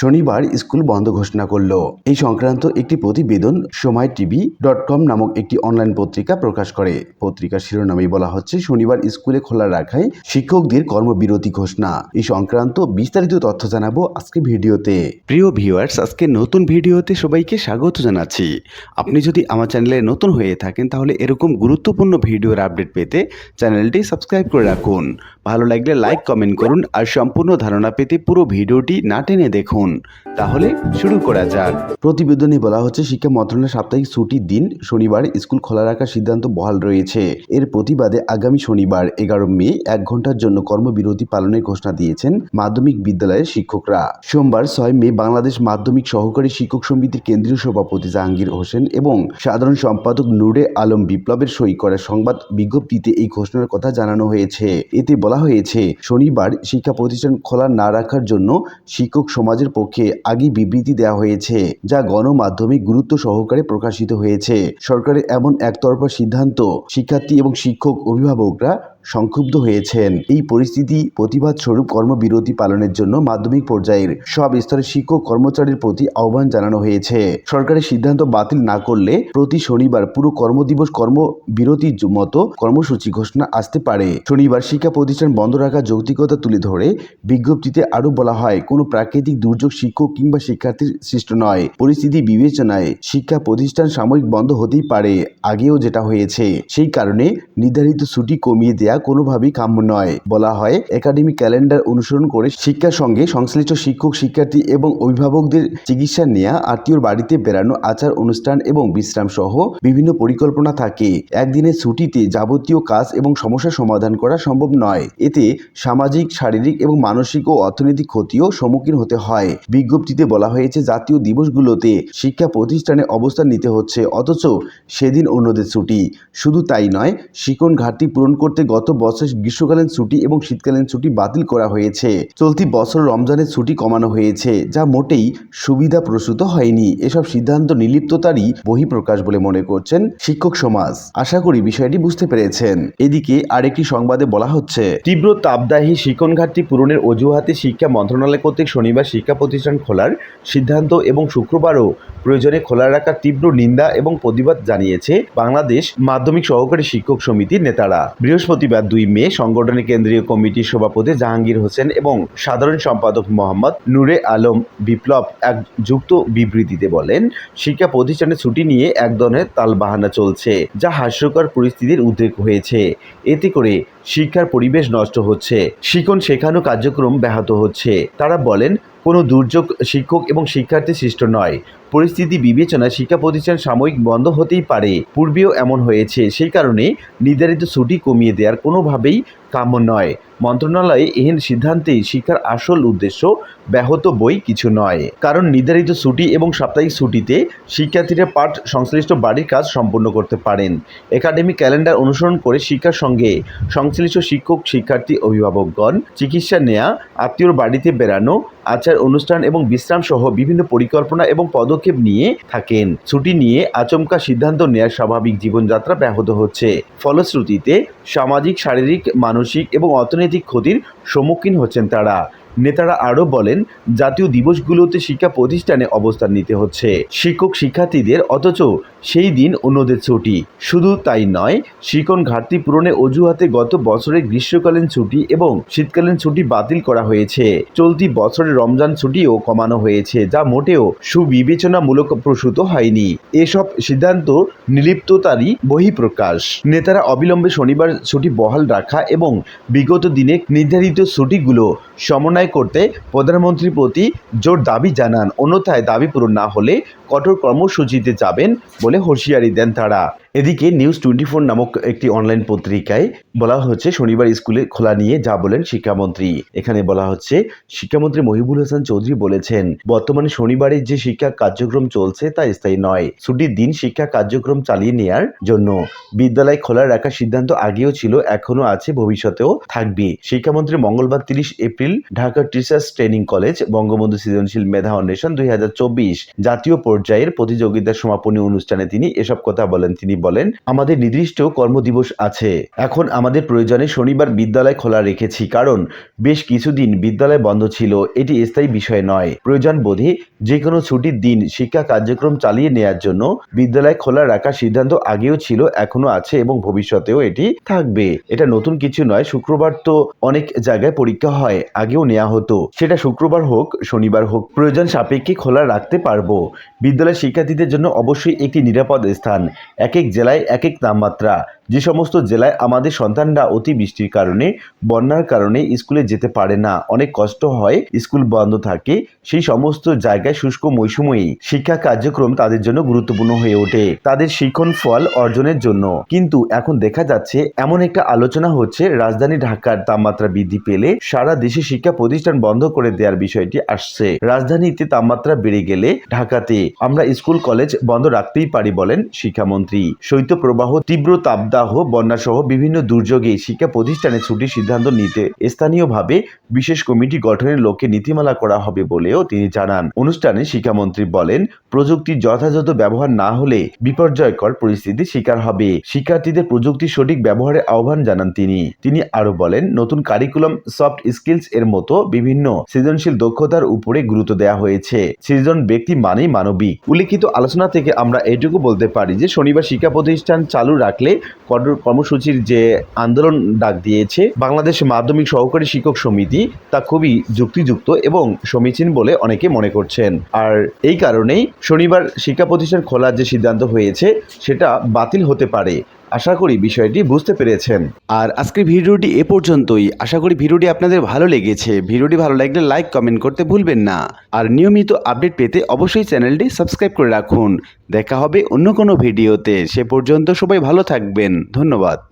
শনিবার স্কুল বন্ধ ঘোষণা করল। এই সংক্রান্ত একটি প্রতিবেদন সময় টিভি ডট কম নামক একটি অনলাইন পত্রিকা প্রকাশ করে। পত্রিকার শিরোনামে বলা হচ্ছে, শনিবার স্কুলে খোলা রাখায় শিক্ষকদের কর্মবিরতি ঘোষণা। এই সংক্রান্ত বিস্তারিত তথ্য জানাব আজকে ভিডিওতে। প্রিয় ভিউয়ার্স, আজকে নতুন ভিডিওতে সবাইকে স্বাগত জানাচ্ছি। আপনি যদি আমার চ্যানেলে নতুন হয়ে থাকেন, তাহলে এরকম গুরুত্বপূর্ণ ভিডিওর আপডেট পেতে চ্যানেলটি সাবস্ক্রাইব করে রাখুন। ভালো লাগলে লাইক, কমেন্ট করুন আর সম্পূর্ণ ধারণা পেতে পুরো ভিডিওটি না টেনে দেখুন। তাহলে শুরু করা যাক। প্রতিবেদনে বলা হচ্ছে, শিক্ষা মন্ত্রণালয়ের সাপ্তাহিক ছুটির দিন শনিবার, স্কুল খোলা রাখার সিদ্ধান্ত বহাল রয়েছে। এর প্রতিবাদে আগামী শনিবার, এগারো মে, এক ঘণ্টার জন্য কর্মবিরতি পালনের ঘোষণা দিয়েছেন মাধ্যমিক বিদ্যালয়ের শিক্ষকরা। সোমবার, ছয় মে, বাংলাদেশ মাধ্যমিক সহকারী শিক্ষক সমিতির কেন্দ্রীয় সভাপতি জাহাঙ্গীর হোসেন এবং সাধারণ সম্পাদক নূরে আলম বিপ্লবের সই করা সংবাদ বিজ্ঞপ্তিতে এই ঘোষণার কথা জানানো হয়েছে। এতে বলা হয়েছে, শনিবার শিক্ষা প্রতিষ্ঠান খোলা না রাখার জন্য শিক্ষক সমাজের পক্ষে আগে বিবৃতি দেওয়া হয়েছে, যা গণমাধ্যমে গুরুত্ব সহকারে প্রকাশিত হয়েছে। সরকারের এমন একতরফা সিদ্ধান্ত শিক্ষার্থী এবং শিক্ষক অভিভাবকরা সংক্ষুব্ধ হয়েছেন। এই পরিস্থিতি প্রতিবাদ স্বরূপ কর্মবিরতি পালনের জন্য মাধ্যমিক পর্যায়ের সব স্তরের শিক্ষক কর্মচারীর প্রতি আহ্বান জানানো হয়েছে। সরকারের সিদ্ধান্ত বাতিল না করলে প্রতি শনিবার পুরো কর্মদিবস কর্মবিরতির মতো কর্মসূচি ঘোষণা আসতে পারে। শনিবার শিক্ষা প্রতিষ্ঠান বন্ধ রাখার যৌক্তিকতা তুলে ধরে বিজ্ঞপ্তিতে আরও বলা হয়, কোনো প্রাকৃতিক দুর্যোগ শিক্ষক কিংবা শিক্ষার্থীর সৃষ্ট নয়। পরিস্থিতি বিবেচনায় শিক্ষা প্রতিষ্ঠান সাময়িক বন্ধ হতেই পারে, আগেও যেটা হয়েছে। সেই কারণে নির্ধারিত ছুটি কমিয়ে দেয়া কোনোভাবেই কাম্য নয়। বলা হয় একাডেমিক ক্যালেন্ডার অনুসরণ করে শিক্ষার সঙ্গে সংশ্লিষ্ট শিক্ষক, শিক্ষার্থী এবং অভিভাবকদের চিকিৎসা নেওয়া আত্মীয়র বাড়িতে বেড়ানো, আচার অনুষ্ঠান এবং বিশ্রাম সহ বিভিন্ন পরিকল্পনা থাকে। একদিনের ছুটিতে যাবতীয় কাজ এবং সমস্যা সমাধান করা সম্ভব নয়। এতে সামাজিক, শারীরিক এবং মানসিক ও অর্থনৈতিক ক্ষতিও সম্মুখীন হতে হয়। বিজ্ঞপ্তিতে বলা হয়েছে, জাতীয় দিবসগুলোতে শিক্ষা প্রতিষ্ঠানে অবস্থান নিতে হচ্ছে, অথচ সেদিন অন্যদের ছুটি। শুধু তাই নয় শিকন ঘাটতি পূরণ করতে গত বছর গ্রীষ্মকালীন ছুটি এবং শীতকালীন ছুটি বাতিল করা হয়েছে। চলতি বছর রমজানের ছুটি কমানো হয়েছে, যা মোটেই সুবিধা প্রসূত হয়নি। এসব সিদ্ধান্ত নির্লিপ্ততারই বহিঃপ্রকাশ বলে মনে করছেন শিক্ষক সমাজ। আশা করি বিষয়টি বুঝতে পেরেছেন। এদিকে আরেকটি সংবাদে বলা হচ্ছে, তীব্র তাপদাহী শিক্ষণ ঘাটতি পূরণের অজুহাতে শিক্ষা মন্ত্রণালয় কর্তৃক শনিবার শিক্ষা প্রতিষ্ঠান খোলার সিদ্ধান্ত এবং শুক্রবারও প্রয়োজনে খোলা রাখার তীব্র নিন্দা এবং প্রতিবাদ জানিয়েছে বাংলাদেশ মাধ্যমিক সহকারী শিক্ষক সমিতির নেতারা। বৃহস্পতিবার দুই মে সংগঠনের কেন্দ্রীয় কমিটির সভাপতি জাহাঙ্গীর হোসেন এবং সাধারণ সম্পাদক মোহাম্মদ নূরে আলম বিপ্লব এক যুক্ত বিবৃতিতে বলেন, শিক্ষা প্রতিষ্ঠানে ছুটি নিয়ে এক ধরনের তালবাহানা চলছে, যা হাস্যকর পরিস্থিতির উদ্রেক হয়েছে। এতে করে শিক্ষার পরিবেশ নষ্ট হচ্ছে। শিক্ষণ শেখানো কার্যক্রম ব্যাহত হচ্ছে। তারা বলেন, কোনো দুর্যোগ শিক্ষক এবং শিক্ষার্থী সৃষ্ট নয়। পরিস্থিতি বিবেচনায় শিক্ষা প্রতিষ্ঠান সাময়িক বন্ধ হতেই পারে। পূর্বেও এমন হয়েছে। সেই কারণে নির্ধারিত ছুটি কমিয়ে দেওয়ার কোনোভাবেই কাম্য নয়। মন্ত্রণালয়ে এহেন সিদ্ধান্তে শিক্ষার আসল উদ্দেশ্য ব্যাহত বই কিছু নয়। কারণ নির্ধারিত ছুটি এবং সাপ্তাহিক ছুটিতে শিক্ষার্থীরা পাঠ সংশ্লিষ্ট বাড়ির কাজ সম্পূর্ণ করতে পারেন। একাডেমিক ক্যালেন্ডার অনুসরণ করে শিক্ষার সঙ্গে সংশ্লিষ্ট শিক্ষক, শিক্ষার্থী, অভিভাবকগণ চিকিৎসা নেয়া, আত্মীয়র বাড়িতে বেড়ানো, আচার অনুষ্ঠান এবং বিশ্রাম সহ বিভিন্ন পরিকল্পনা এবং পদক্ষেপ নিয়ে থাকেন। ছুটি নিয়ে আচমকা সিদ্ধান্ত নেওয়ার স্বাভাবিক জীবনযাত্রা ব্যাহত হচ্ছে। ফলশ্রুতিতে সামাজিক, শারীরিক, মানসিক এবং অর্থনৈতিক ক্ষতির সম্মুখীন হচ্ছেন তারা। নেতারা আরও বলেন, জাতীয় দিবসগুলোতে শিক্ষা প্রতিষ্ঠানে অবস্থান নিতে হচ্ছে। শিক্ষক শিক্ষার্থীদের অথচ সেই দিন অন্যদের ছুটি। শুধু তাই নয় শিক্ষণ ঘাটতি পূরণে অজুহাতে গত বছরের গ্রীষ্মকালীন ছুটি এবং শীতকালীন ছুটি বাতিল করা হয়েছে। চলতি বছরের রমজান ছুটিও কমানো হয়েছে, যা মোটেও সুবিবেচনামূলক প্রসূত হয়নি। এসব সিদ্ধান্ত নিলিপ্ততারই বহিঃপ্রকাশ। নেতারা অবিলম্বে শনিবার ছুটি বহাল রাখা এবং বিগত দিনে নির্ধারিত ছুটিগুলো সমন্বয় করতে প্রধানমন্ত্রীর প্রতি জোর দাবি জানান। অন্যথায় দাবি পূরণ না হলে কঠোর কর্মসূচিতে যাবেন বলে হুঁশিয়ারি দেন তারা। এদিকে নিউজ টোয়েন্টি ফোর নামক একটি অনলাইন পত্রিকায় বলা হচ্ছে, শনিবার স্কুলে খোলা নিয়ে যা বলেন শিক্ষামন্ত্রী। এখানে বলা হচ্ছে, শিক্ষামন্ত্রী মহিবুল হাসান চৌধুরী বলেছেন, বর্তমানে শনিবারে যে শিক্ষা কার্যক্রম চলছে তা স্থায়ী নয়। ছুটির দিন শিক্ষা কার্যক্রম চালিয়ে নেয়ার জন্য বিদ্যালয় খোলা রাখার সিদ্ধান্ত আগেও ছিল এখনও আছে, ভবিষ্যতেও থাকবে। শিক্ষামন্ত্রী মঙ্গলবার তিরিশ April Dhaka teachers training college, Bangabandhu সৃজনশীল মেধা অন্বেষণ দুই জাতীয় পর্যায়ের প্রতিযোগিতার সমাপনী অনুষ্ঠানে তিনি এসব কথা বলেন। তিনি বলেন, আমাদের নির্দিষ্ট কর্মদিবস আছে। এখন আমাদের প্রয়োজনে শনিবার বিদ্যালয় খোলা রেখেছি। কারণ বেশ কিছুদিন বিদ্যালয় বন্ধ ছিল। এটি স্থায়ী বিষয় নয়। প্রয়োজন বোধে যে কোনো ছুটির দিন শিক্ষা কার্যক্রম চালিয়ে নেয়ার জন্য বিদ্যালয় খোলা রাখার সিদ্ধান্ত আগেও ছিল এখনও আছে এবং ভবিষ্যতেও এটি থাকবে। এটা নতুন কিছু নয়। শুক্রবার তো অনেক জায়গায় পরীক্ষা হয়। আগেও নেওয়া হতো। সেটা শুক্রবার হোক, শনিবার হোক, প্রয়োজন সাপেক্ষে খোলা রাখতে পারব। বিদ্যালয়ের শিক্ষার্থীদের জন্য অবশ্যই একটি নিরাপদ স্থান, এক এক জেলায় এক এক তাপমাত্রা। যে সমস্ত জেলায় আমাদের সন্তানরা অতি বৃষ্টির কারণে, বন্যার কারণে স্কুলে যেতে পারে না, অনেক কষ্ট হয়, স্কুল বন্ধ থাকে, সেই সমস্ত জায়গায় শুষ্ক মৌসুমেই শিক্ষা কার্যক্রম তাদের জন্য গুরুত্বপূর্ণ হয়ে ওঠে, তাদের শিক্ষণ ফল অর্জনের জন্য। কিন্তু এখন দেখা যাচ্ছে, এমন একটা আলোচনা হচ্ছে, রাজধানী ঢাকার তাপমাত্রা বৃদ্ধি পেলে সারা দেশে শিক্ষা প্রতিষ্ঠান বন্ধ করে দেওয়ার বিষয়টি আসছে। রাজধানীতে তাপমাত্রা বেড়ে গেলে ঢাকাতে আমরা স্কুল, কলেজ বন্ধ রাখতেই পারি বলেন শিক্ষামন্ত্রী। শৈত্য প্রবাহ তীব্র তাপদাহ বন্যা সহ বিভিন্ন দুর্যোগে শিক্ষা প্রতিষ্ঠানে ছুটির সিদ্ধান্ত নিতে স্থানীয়ভাবে বিশেষ কমিটি গঠনের লক্ষ্যে নীতিমালা করা হবে বলেও তিনি জানান। অনুষ্ঠানে শিক্ষামন্ত্রী বলেন, প্রযুক্তির যথাযথ ব্যবহার না হলে বিপর্যয়কর পরিস্থিতির শিকার হবে। শিক্ষার্থীদের প্রযুক্তির সঠিক ব্যবহারের আহ্বান জানান তিনি। তিনি আরও বলেন, নতুন কারিকুলাম সফট স্কিলস এর মতো বিভিন্ন সৃজনশীল দক্ষতার উপরে গুরুত্ব দেওয়া হয়েছে। সৃজন ব্যক্তি মানেই মানবিক। উল্লিখিত আলোচনা থেকে আমরা এটুকু বলতে পারি যে, শনিবার শিক্ষা প্রতিষ্ঠান চালু রাখলে কর্মসূচির যে আন্দোলন ডাক দিয়েছে, বাংলাদেশ মাধ্যমিক সহকারী শিক্ষক সমিতি তা খুবই যুক্তিযুক্ত এবং সমীচীন বলে অনেকে মনে করছেন। আর এই কারণেই শনিবার শিক্ষা প্রতিষ্ঠান খোলার যে সিদ্ধান্ত হয়েছে, সেটা বাতিল হতে পারে। আশা করি বিষয়টি বুঝতে পেরেছেন। আর আজকের ভিডিওটি এ পর্যন্তই। আশা করি ভিডিওটি আপনাদের ভালো লেগেছে। ভিডিওটি ভালো লাগলে লাইক, কমেন্ট করতে ভুলবেন না। আর নিয়মিত আপডেট পেতে অবশ্যই চ্যানেলটি সাবস্ক্রাইব করে রাখুন। দেখা হবে অন্য কোনো ভিডিওতে। সে পর্যন্ত সবাই ভালো থাকবেন। ধন্যবাদ।